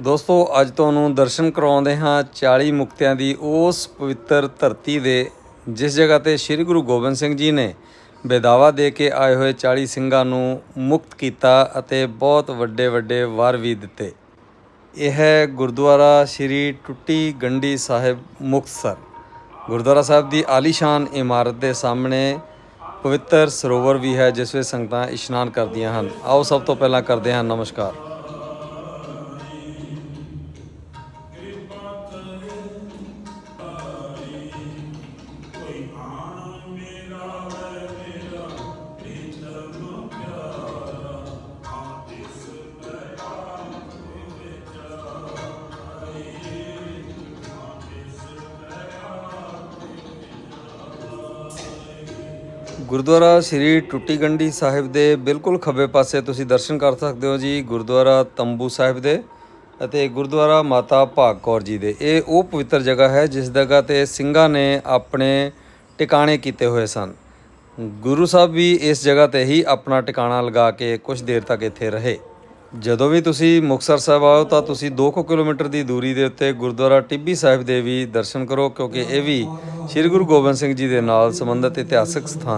ਦੋਸਤੋ, ਅੱਜ ਤੁਹਾਨੂੰ ਦਰਸ਼ਨ ਕਰਾਉਂਦੇ ਹਾਂ 40 ਮੁਕਤਿਆਂ ਦੀ ਉਸ ਪਵਿੱਤਰ ਧਰਤੀ ਦੇ, ਜਿਸ ਜਗ੍ਹਾ ਤੇ ਸ੍ਰੀ ਗੁਰੂ ਗੋਬਿੰਦ ਸਿੰਘ ਜੀ ਨੇ ਬੇਦਾਵਾ ਦੇ ਕੇ ਆਏ ਹੋਏ 40 ਸਿੰਘਾਂ ਨੂੰ ਮੁਕਤ ਕੀਤਾ ਅਤੇ ਬਹੁਤ ਵੱਡੇ ਵੱਡੇ ਵਰ ਵੀ ਦਿੱਤੇ। ਇਹ ਹੈ ਗੁਰਦੁਆਰਾ ਸ੍ਰੀ ਟੁੱਟੀ ਗੰਡੀ ਸਾਹਿਬ ਮੁਕਤਸਰ। ਗੁਰਦੁਆਰਾ ਸਾਹਿਬ ਦੀ ਆਲੀਸ਼ਾਨ ਇਮਾਰਤ ਦੇ ਸਾਹਮਣੇ ਪਵਿੱਤਰ ਸਰੋਵਰ ਵੀ ਹੈ, ਜਿਸ ਵਿੱਚ ਸੰਗਤਾਂ ਇਸ਼ਨਾਨ ਕਰਦੀਆਂ ਹਨ। ਆਓ ਸਭ ਤੋਂ ਪਹਿਲਾਂ ਕਰਦੇ ਹਾਂ ਨਮਸਕਾਰ। ਗੁਰਦੁਆਰਾ ਸ੍ਰੀ ਟੁੱਟੀ ਗੰਢੀ ਸਾਹਿਬ ਦੇ ਬਿਲਕੁਲ ਖੱਬੇ ਪਾਸੇ ਤੁਸੀਂ ਦਰਸ਼ਨ ਕਰ ਸਕਦੇ ਹੋ ਜੀ, ਗੁਰਦੁਆਰਾ ਤੰਬੂ ਸਾਹਿਬ ਦੇ ਅਤੇ ਗੁਰਦੁਆਰਾ ਮਾਤਾ ਭਾਗ ਕੌਰ ਜੀ ਦੇ। ਇਹ ਉਹ ਪਵਿੱਤਰ ਜਗ੍ਹਾ ਹੈ ਜਿਸ ਜਗ੍ਹਾ ਤੇ ਸਿੰਘਾਂ ਨੇ ਆਪਣੇ ਟਿਕਾਣੇ ਕੀਤੇ ਹੋਏ ਸਨ। ਗੁਰੂ ਸਾਹਿਬ ਵੀ ਇਸ ਜਗ੍ਹਾ ਤੇ ਹੀ ਆਪਣਾ ਟਿਕਾਣਾ ਲਗਾ ਕੇ ਕੁਝ ਦੇਰ ਤੱਕ ਇੱਥੇ ਰਹੇ। ਜਦੋਂ ਵੀ ਤੁਸੀਂ ਮੁਕਤਸਰ ਸਾਹਿਬ ਆਓ ਤਾਂ ਤੁਸੀਂ 2 ਕਿਲੋਮੀਟਰ ਦੀ ਦੂਰੀ ਦੇ ਉੱਤੇ ਗੁਰਦੁਆਰਾ ਟਿੱਬੀ ਸਾਹਿਬ ਦੇ ਵੀ ਦਰਸ਼ਨ ਕਰੋ, ਕਿਉਂਕਿ ਇਹ ਵੀ ਸ੍ਰੀ ਗੁਰੂ ਗੋਬਿੰਦ ਸਿੰਘ ਜੀ ਦੇ ਨਾਲ ਸੰਬੰਧਿਤ ਇਤਿਹਾਸਕ ਸਥਾਨ